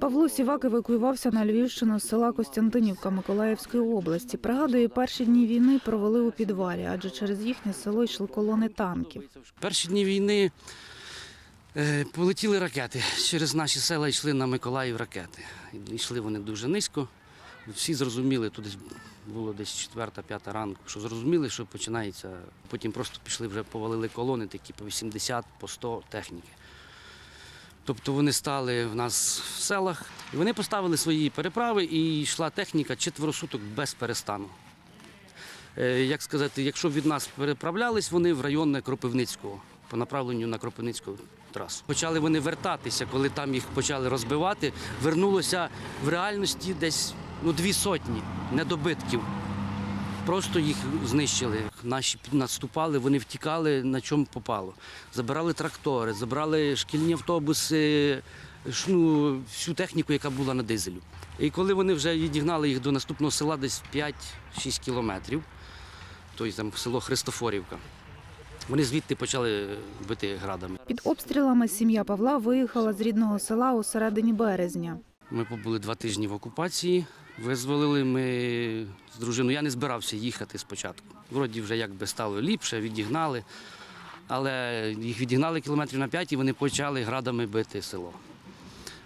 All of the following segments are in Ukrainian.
Павло Сівак евакуювався на Львівщину з села Костянтинівка Миколаївської області. Пригадує, перші дні війни провели у підвалі, адже через їхнє село йшли колони танків. Перші дні війни е, полетіли ракети. Через наші села йшли на Миколаїв ракети. Йшли вони дуже низько. Всі зрозуміли, тут було десь четверта, п'ята ранку, що зрозуміли, що починається. Потім просто пішли, вже повалили колони, такі по 80, по 100 техніки. Тобто вони стали в нас в селах, і вони поставили свої переправи, і йшла техніка четверо суток без перестану. Е, Як сказати, якщо від нас переправлялись вони в район Кропивницького по направленню на Кропивницьку трасу. Почали вони вертатися, коли там їх почали розбивати. Вернулося в реальності десь ну, дві сотні недобитків. Просто їх знищили. Наші наступали, вони втікали на чому попало. Забирали трактори, забрали шкільні автобуси, ну, всю техніку, яка була на дизелю. І коли вони вже відігнали їх до наступного села, десь 5-6 кілометрів, тобто там село Христофорівка, вони звідти почали бити градами. Під обстрілами сім'я Павла виїхала з рідного села у середині березня. Ми побули два тижні в окупації, визволили ми з дружиною. Я не збирався їхати спочатку. Вроді вже якби стало ліпше, відігнали. Але їх відігнали кілометрів на п'ять і вони почали градами бити село.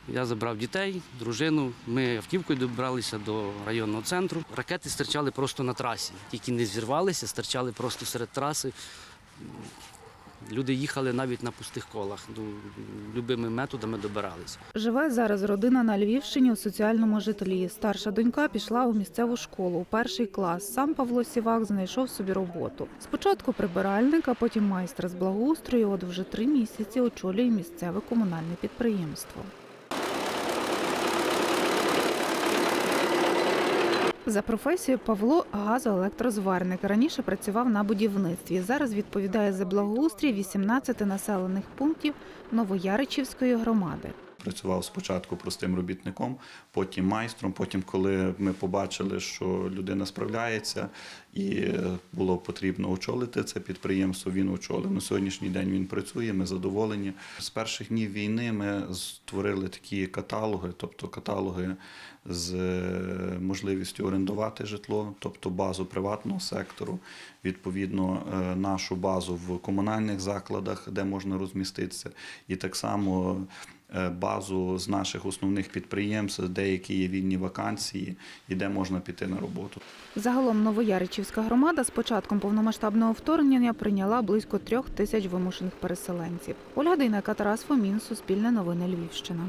Я забрав дітей, дружину. Ми автівкою добралися до районного центру. Ракети стирчали просто на трасі. Тільки не зірвалися, стирчали просто серед траси. Люди їхали навіть на пустих колах. Ну, Любими методами добирались. Живе зараз родина на Львівщині у соціальному житлі. Старша донька пішла у місцеву школу у перший клас. Сам Павло Сівак знайшов собі роботу. Спочатку прибиральник, а потім майстра з благоустрою. От вже три місяці очолює місцеве комунальне підприємство. За професією Павло газоелектрозварник. Раніше працював на будівництві. Зараз відповідає за благоустрій 18 населених пунктів Новояричівської громади. Працював спочатку простим робітником, потім майстром. Потім, коли ми побачили, що людина справляється і е, було потрібно очолити це підприємство, він очолив. На сьогоднішній день він працює. Ми задоволені. З перших днів війни ми створили такі каталоги, тобто каталоги з е, можливістю орендувати житло, тобто базу приватного сектору, відповідно е, нашу базу в комунальних закладах, де можна розміститися, і так само базу з наших основних підприємств, деякі є вільні вакансії, і де можна піти на роботу. Загалом Новояричівська громада з початком повномасштабного вторгнення прийняла близько трьох тисяч вимушених переселенців. Ольга Дейнека, Тарас Фомін, Суспільне новини Львівщина.